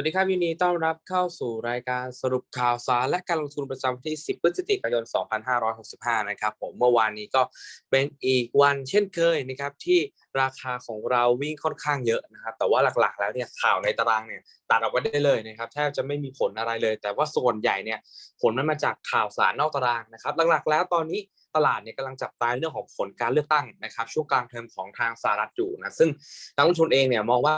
วัสดีครับยินดีต้อนรับเข้าสู่รายการสรุปข่าวสารและการลงทุนประจำวันที่ 10 พฤศจิกายน 2565 นะครับผมเมื่อวานนี้ก็เป็นอีกวันเช่นเคยนะครับที่ราคาของเราวิ่งค่อนข้างเยอะนะครับแต่ว่าหลักๆ แล้วเนี่ยข่าวในตารางเนี่ยตัดออกไปได้เลยนะครับแทบจะไม่มีผลอะไรเลย แต่ว่าส่วนใหญ่เนี่ยผลมันมาจากข่าวสารนอกตารางนะครับหลักๆ แล้วตอนนี้ตลาดเนี่ยกำลังจับตาเรื่องของผลการเลือกตั้งนะครับช่วงกลางเทอมของทางสหรัฐอยู่นะซึ่งนักลงทุนเองเนี่ยมองว่า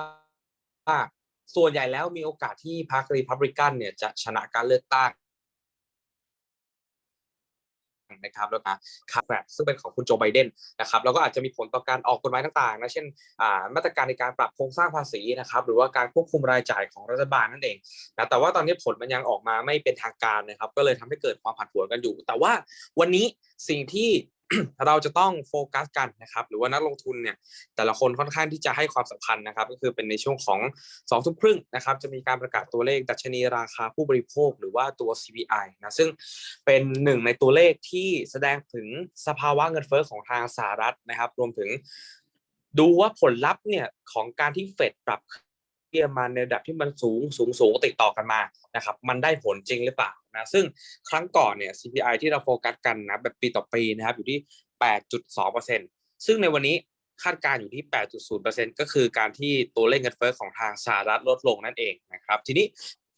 ส่วนใหญ่แล้วมีโอกาสที่พรรครีพับลิกันเนี่ยจะชนะการเลือกตั้งนะครับแล้วนะคาร์แฟซึ่งเป็นของคุณโจไบเดนนะครับแล้วก็อาจจะมีผลต่อการออกกฎหมายต่างๆนะเช่นมาตรการในการปรับโครงสร้างภาษีนะครับหรือว่าการควบคุมรายจ่ายของรัฐบาลนั่นเองนะแต่ว่าตอนนี้ผลมันยังออกมาไม่เป็นทางการนะครับ ก็เลยทำให้เกิดความผันผวนกันอยู่ แต่ว่าวันนี้สิ่งที่ เราจะต้องโฟกัสกันนะครับหรือว่านักลงทุนเนี่ยแต่ละคนค่อนข้างที่จะให้ความสำคัญนะครับ ก็คือเป็นในช่วงของ2องทุ่มครึ่งนะครับจะมีการประกาศตัวเลขดัชนีราคาผู้บริโภคหรือว่าตัว CPI นะซึ่งเป็นหนึ่งในตัวเลขที่แสดงถึงสภาวะเงินเฟ้อของทางสหรัฐนะครับ รวมถึงดูว่าผลลัพธ์เนี่ยของการที่เฟดปรับเทียมาในระดับที่มันสูงสูงสูงติดต่อกันมานะครับ มันได้ผลจริงหรือเปล่า นะซึ่งครั้งก่อนเนี่ย CPI ที่เราโฟกัสกันนะแบบปีต่อปีนะครับอยู่ที่ 8.2%ซึ่งในวันนี้คาดการอยู่ที่ 8.0%ก็คือการที่ตัวเลขเงินเฟ้อของทางสหรัฐลดลงนั่นเองนะครับ ทีนี้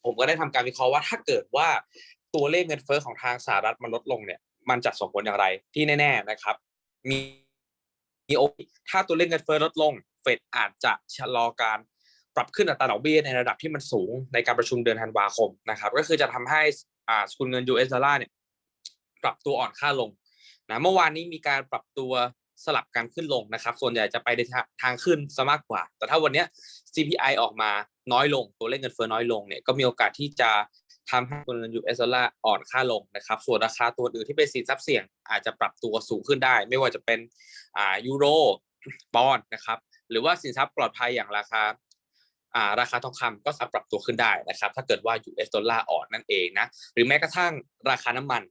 ผมก็ได้ทำการวิเคราะห์ว่าถ้าเกิดว่าตัวเลขเงินเฟ้อของทางสหรัฐมันลดลงเนี่ย มันจะส่งผลอย่างไรที่แน่ ๆนะครับ มีมีโอกถ้าตัวเลขเงินเฟ้อลดลง เฟดอาจจะชะลอการ ปรับขึ้นอัตราดอกเบี้ยในระดับที่มันสูงในการประชุมเดือนธันวาคมนะครับ ก็คือจะทำให้อ่าสกุลเงิน US ดอลลาร์เนี่ยปรับตัวอ่อนค่าลงนะเมื่อวานนี้มีการปรับตัวสลับกันขึ้นลงนะครับ ส่วนใหญ่จะไปในทางขึ้นซะมากกว่า แต่ถ้าวันนี้ CPI ออกมาน้อยลง ตัวเลขเงินเฟ้อน้อยลงเนี่ยก็มีโอกาสที่จะทำให้ตัวเงิน US ดอลลาร์อ่อนค่าลงนะครับ ส่วนราคาตัวอื่นที่เป็นสินทรัพย์เสี่ยง อาจจะปรับตัวสูงขึ้นได้ ไม่ว่าจะเป็นอ่ายูโรปอนนะครับ หรือว่าสินทรัพย์ปลอดภัยอย่างราคา ราคาทองคำก็สามารถปรับตัวขึ้นได้นะครับ ถ้าเกิดว่า US ดอลลาร์อ่อนนั่นเองนะหรือแม้กระทั่งราคาน้ำมัน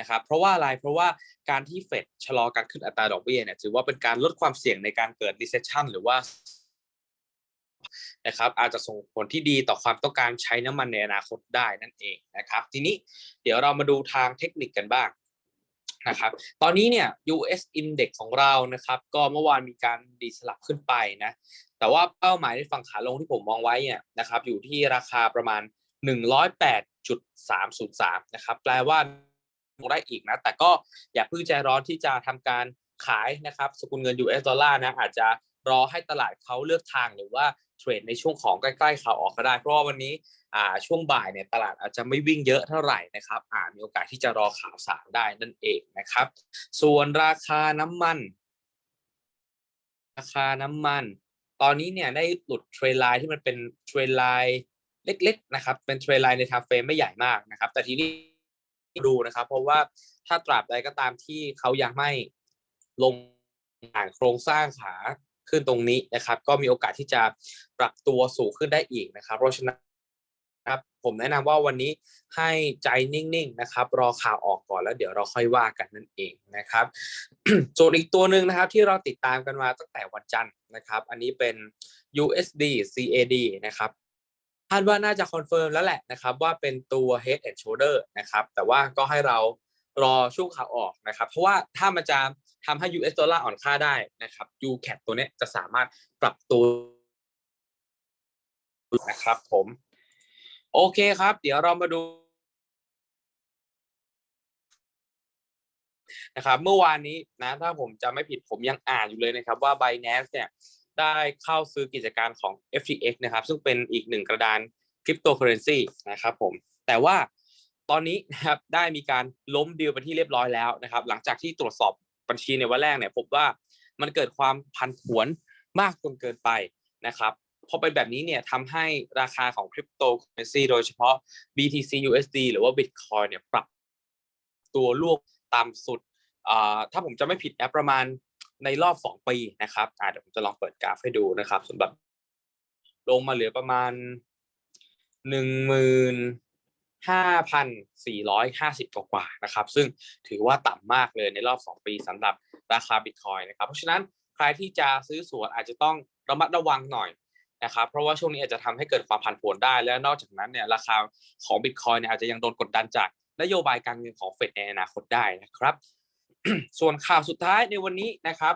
นะครับเพราะว่าอะไรเพราะว่าการที่เฟดชะลอการขึ้นอัตราดอกเบี้ยเนี่ยถือว่าเป็นการลดความเสี่ยงในการเกิด recession หรือว่านะครับอาจจะส่งผลที่ดีต่อความต้องการใช้น้ำมันในอนาคตได้นั่นเองนะครับ ทีนี้เดี๋ยวเรามาดูทางเทคนิคกันบ้าง นะครับ ตอนนี้เนี่ย US Index ของเรานะครับ ก็เมื่อวานมีการดีสลับขึ้นไปนะ แต่ว่าเป้าหมายในฝั่งขาลงที่ผมมองไว้เนี่ยนะครับ อยู่ที่ราคาประมาณ 108.303 นะครับ แปลว่าลงได้อีกนะ แต่ก็อย่าเพิ่งใจร้อนที่จะทำการขายนะครับ สกุลเงิน US ดอลลาร์นะ อาจจะรอให้ตลาดเขาเลือกทางหรือว่า เทรดในช่วงของใกล้ๆข่าวออกก็ได้ เพราะว่าวันนี้อ่าช่วงบ่ายเนี่ยตลาดอาจจะไม่วิ่งเยอะเท่าไหร่นะครับอ่ามีโอกาสที่จะรอข่าวสารได้นั่นเองนะครับ ส่วนราคาน้ำมัน ราคาน้ำมัน ตอนนี้เนี่ยได้หลุดเทรนไลน์ที่มันเป็นเทรนไลน์เล็ก ๆ นะครับ เป็นเทรนไลน์ในทาเฟรมไม่ใหญ่มากนะครับ แต่ทีนี้ดูนะครับ เพราะว่าถ้าตราบใดก็ตามที่เขายังไม่ลงอ่านโครงสร้างขา ขึ้นตรงนี้นะครับ ก็มีโอกาสที่จะปรับตัวสูงขึ้นได้อีกนะครับ เพราะฉะนั้นครับผมแนะนำว่าวันนี้ให้ใจนิ่งๆนะครับ รอข่าวออกก่อนแล้วเดี๋ยวเราค่อยว่ากันนั่นเองนะครับส่วนอีกตัวหนึ่งนะครับที่เราติดตามกันมาตั้งแต่วันจันทร์นะครับ อันนี้เป็น USD CAD นะครับคาดว่าน่าจะคอนเฟิร์มแล้วแหละนะครับ ว่าเป็นตัว Head and Shoulder นะครับ แต่ว่าก็ให้เรารอช่วงข่าวออกนะครับ เพราะว่าถ้ามันจะ ทำให้ US ดอลลาร์อ่อนค่าได้นะครับ UCAD ตัวนี้จะสามารถปรับตัวนะครับผม โอเคครับ เดี๋ยวเรามาดูนะครับเมื่อวานนี้นะถ้าผมจะไม่ผิดผมยังอ่านอยู่เลยนะครับว่า Binance เนี่ยได้เข้าซื้อกิจการของ FTX นะครับ ซึ่งเป็นอีกหนึ่งกระดานคริปโตเคอเรนซีนะครับผมแต่ว่าตอนนี้นะครับได้มีการล้มดีลไปที่เรียบร้อยแล้วนะครับ หลังจากที่ตรวจสอบ บัญชีในวันแรกเนี่ยพบว่ามันเกิดความพันผวนมากจนเกินไปนะครับพอเป็นแบบนี้เนี่ยทำให้ราคาของคริปโตเคอเรนซีโดยเฉพาะ BTC USD หรือว่า Bitcoin เนี่ยปรับตัวลวกต่ำสุด ถ้าผมจะไม่ผิดแอปประมาณในรอบ 2 ปีนะครับเดี๋ยวผมจะลองเปิดกราฟให้ดูนะครับสำหรับลงมาเหลือประมาณหนึ่งหมื่น ห้าพันสี่ร้อยห้ากว่านะครับ ซึ่งถือว่าต่ำมากเลยในรอบ 2 ปีสำหรับราคาบิตคอยนะครับ เพราะฉะนั้นใครที่จะซื้อสวนอาจจะต้องระมัดระวังหน่อยนะครับ เพราะว่าช่วงนี้อาจจะทำให้เกิดความผันผวนได้ และนอกจากนั้นเนี่ยราคาของบิตคอยเนี่ยอาจจะยังโดนกดดันจากนโยบายการเงินของเฟดในอนาคตได้นะครับ ส่วนข่าวสุดท้ายในวันนี้นะครับ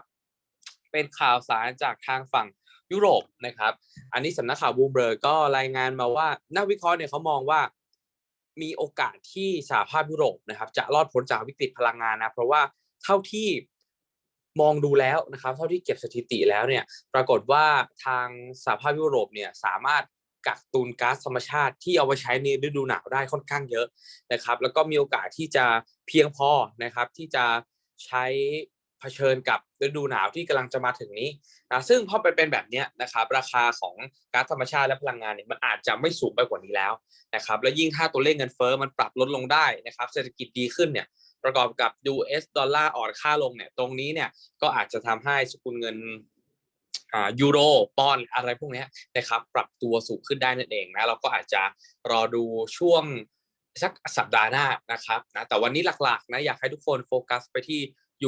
เป็นข่าวสารจากทางฝั่งยุโรปนะครับ อันนี้สำนักข่าวบูมเบอร์ก็รายงานมาว่านักวิเคราะห์เนี่ยเขามองว่า มีโอกาสที่สหภาพยุโรปนะครับ จะรอดพ้นจากวิกฤตพลังงานนะเพราะว่าเท่าที่มองดูแล้วนะครับ เท่าที่เก็บสถิติแล้วเนี่ย ปรากฏว่าทางสหภาพยุโรปเนี่ยสามารถกักตุนก๊าซธรรมชาติที่เอาไปใช้ในฤดูหนาวได้ค่อนข้างเยอะนะครับ แล้วก็มีโอกาสที่จะเพียงพอนะครับที่จะใช้ เผชิญกับฤดูหนาวที่กำลังจะมาถึงนี้นะซึ่งพอเป็นแบบนี้นะครับราคาของก๊าซธรรมชาติและพลังงานเนี่ยมันอาจจะไม่สูงไปกว่านี้แล้วนะครับและยิ่งถ้าตัวเลขเงินเฟ้อมันปรับลดลงได้นะครับเศรษฐกิจดีขึ้นเนี่ยประกอบกับ US ดอลลาร์อ่อนค่าลงเนี่ยตรงนี้เนี่ยก็อาจจะทำให้สกุลเงินอ่ายูโรปอนอะไรพวกนี้นะครับปรับตัวสูงขึ้นได้นั่นเองนะเราก็อาจจะรอดูช่วงสักสัปดาห์หน้านะครับนะแต่วันนี้หลักๆนะอยากให้ทุกคนโฟกัสไปที่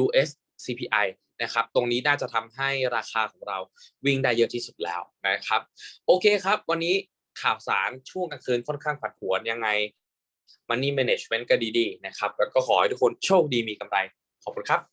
US CPI นะครับ ตรงนี้น่าจะทำให้ราคาของเราวิ่งได้เยอะที่สุดแล้วนะครับ โอเคครับ วันนี้ข่าวสารช่วงกลางคืนค่อนข้างผันผวนยังไง Money Management ก็ดีๆนะครับ แล้วก็ขอให้ทุกคนโชคดีมีกำไร ขอบคุณครับ